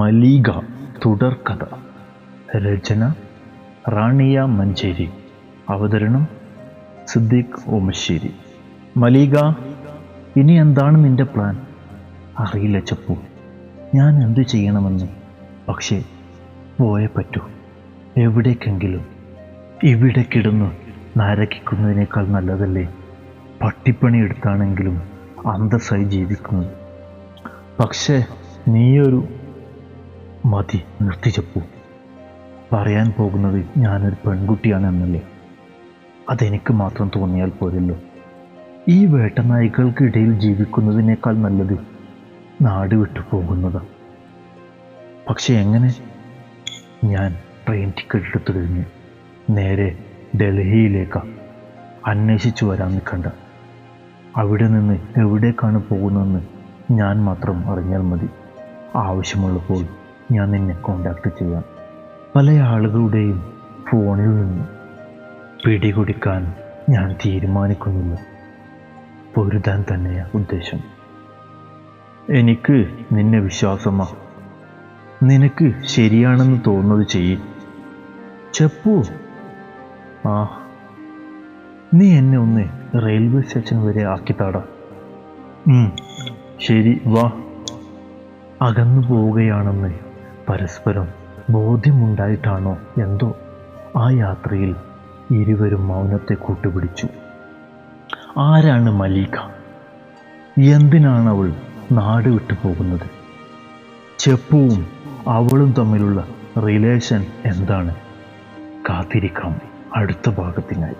മലീഗ തുടർക്കഥ. രചന റാണിയ മഞ്ചേരി. അവതരണം സിദ്ദീഖ് ഓമശ്ശേരി. മലീഗ ഇനി എന്താണ് നിന്റെ പ്ലാൻ? അറിയില്ല ചപ്പു. ഞാൻ എന്തു ചെയ്യണമെന്ന്? പക്ഷേ പോയേ പറ്റൂ. എവിടേക്കെങ്കിലും. ഇവിടെ കിടന്ന് നരകിക്കുന്നതിനേക്കാൾ നല്ലതല്ലേ? പട്ടിപ്പണി എടുത്താണെങ്കിലും അന്തസ്സായി ജീവിക്കുന്നത് പക്ഷേ നീയൊരു മതി നിർത്തിച്ചപ്പോ. പറയാൻ പോകുന്നത് ഞാനൊരു പെൺകുട്ടിയാണ് എന്നല്ലേ? അതെനിക്ക് മാത്രം തോന്നിയാൽ പോരല്ലോ. ഈ വേട്ടനായ്ക്കൾക്കിടയിൽ ജീവിക്കുന്നതിനേക്കാൾ നല്ലത് നാട് വിട്ടു പോകുന്നതാണ് പക്ഷെ എങ്ങനെ? ഞാൻ ട്രെയിൻ ടിക്കറ്റ് എടുത്തു കഴിഞ്ഞു. നേരെ ഡൽഹിയിലേക്ക്. അന്വേഷിച്ചു വരാൻ നിൽക്കണ്ട. അവിടെ നിന്ന് എവിടേക്കാണ് പോകുന്നതെന്ന് ഞാൻ മാത്രം അറിഞ്ഞാൽ മതി. ആവശ്യമുള്ളപ്പോൾ ഞാൻ നിന്നെ കോണ്ടാക്ട് ചെയ്യാം. പല ആളുകളുടെയും ഫോണിൽ നിന്ന് പിടികൊടുക്കാൻ ഞാൻ തീരുമാനിക്കുന്നില്ല പൊരുതാൻ തന്നെയാണ് ഉദ്ദേശം. എനിക്ക് നിന്നെ വിശ്വാസമാ. നിനക്ക് ശരിയാണെന്ന് തോന്നുന്നത് ചെയ്യ്. ചെപ്പു. ആ. നീ എന്നെ ഒന്ന് റെയിൽവേ സ്റ്റേഷൻ വരെ ആക്കിത്താട ശരി വാ. അകന്നു പോവുകയാണെന്ന് പരസ്പരം ബോധ്യമുണ്ടായിട്ടാണോ എന്തോ ആ യാത്രയിൽ ഇരുവരും മൗനത്തെ കൂട്ടുപിടിച്ചു. ആരാണ് മലീക? എന്തിനാണ് അവൾ നാട് വിട്ടു പോകുന്നത്? ചെപ്പുവും അവളും തമ്മിലുള്ള റിലേഷൻ എന്താണ്? കാത്തിരിക്കാം അടുത്ത ഭാഗത്തിനായി.